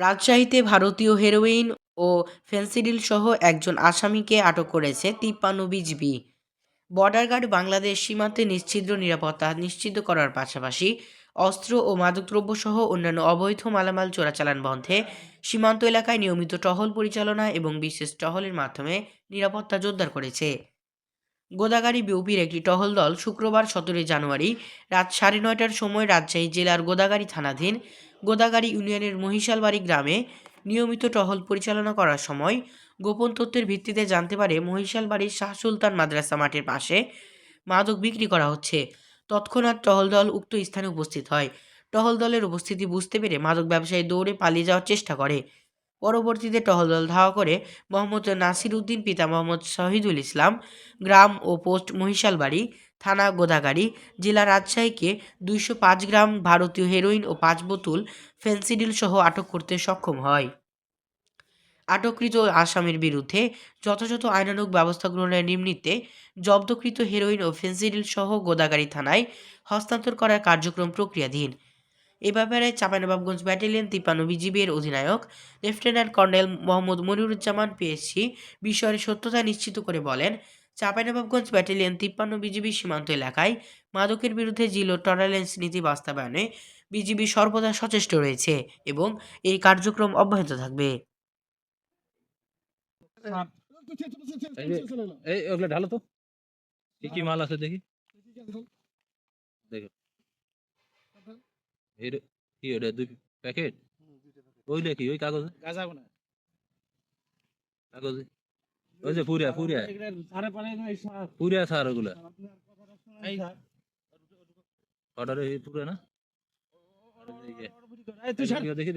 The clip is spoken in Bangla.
রাজশাহীতে ভারতীয় হেরোইন ও ফেন্সিডিল সহ একজন আসামিকে আটক করেছে তিপ্পান্ন বিজিবি। বর্ডার গার্ড বাংলাদেশ সীমান্তে নিশ্ছিদ্র নিরাপত্তা নিশ্চিত করার পাশাপাশি অস্ত্র ও মাদকদ্রব্য সহ অন্যান্য অবৈধ মালামাল চোরাচালান বন্ধে সীমান্ত এলাকায় নিয়মিত টহল পরিচালনা এবং বিশেষ টহলের মাধ্যমে নিরাপত্তা জোরদার করেছে। গোদাগাড়ি বিউপির একটি টহল দল শুক্রবার সতেরোই জানুয়ারি রাত সাড়ে নয়টার সময় রাজশাহী জেলার গোদাগাড়ি থানাধীন গোদাগাড়ি ইউনিয়নের মহিষালবাড়ি গ্রামে নিয়মিত টহল পরিচালনা করার সময় গোপন তথ্যের ভিত্তিতে জানতে পারে মহিষালবাড়ির শাহ সুলতান মাদ্রাসা মাঠের পাশে মাদক বিক্রি করা হচ্ছে। তৎক্ষণাৎ টহল দল উক্ত স্থানে উপস্থিত হয়। টহল দলের উপস্থিতি বুঝতে পেরে মাদক ব্যবসায়ী দৌড়ে পালিয়ে যাওয়ার চেষ্টা করে। পরবর্তীতে টহলদল ধাওয়া করে মোহাম্মদ নাসির উদ্দিন, পিতা মোহাম্মদ শহীদুল ইসলাম, গ্রাম ও পোস্ট মহিশালবাড়ি, থানা গোদাগাড়ি, জেলা রাজশাহীকে দুইশো পাঁচ গ্রাম ভারতীয় হেরোইন ও পাঁচ বোতল ফেন্সিডিল সহ আটক করতে সক্ষম হয়। আটককৃত আসামির বিরুদ্ধে যথাযথ আইনানুগ ব্যবস্থা গ্রহণের নিম্নিতে জব্দকৃত হেরোইন ও ফেন্সিডিল সহ গোদাগাড়ি থানায় হস্তান্তর করার কার্যক্রম প্রক্রিয়াধীন। এ ব্যাপারে চাঁপাইনবাবগঞ্জ ব্যাটালিয়ন তিপ্পান্ন বিজিবি এর অধিনায়ক lieutenant colonel Mohammad Moniruzzaman PSC বিষয়ের সত্যতা নিশ্চিত করে বলেন, চাঁপাইনবাবগঞ্জ ব্যাটালিয়ন তিপ্পান্ন বিজিবি সীমান্ত এলাকায় মাদকের বিরুদ্ধে জিরো টলারেন্স নীতি বাস্তবায়নে বিজিবি সর্বদা সচেষ্ট রয়েছে এবং এই কার্যক্রম অব্যাহত থাকবে। এই ওগুলো ঢালো তো। কি কি মাল আছে দেখি। এর কি ওটা দুই প্যাকেট ওইলে কি ওই কাগজে গাঁজা কোনা কাগজে ওই যে পুরিয়া পুরিয়া পুরিয়া সার ওগুলা এই অর্ডারে পুরা না দেখি দেখি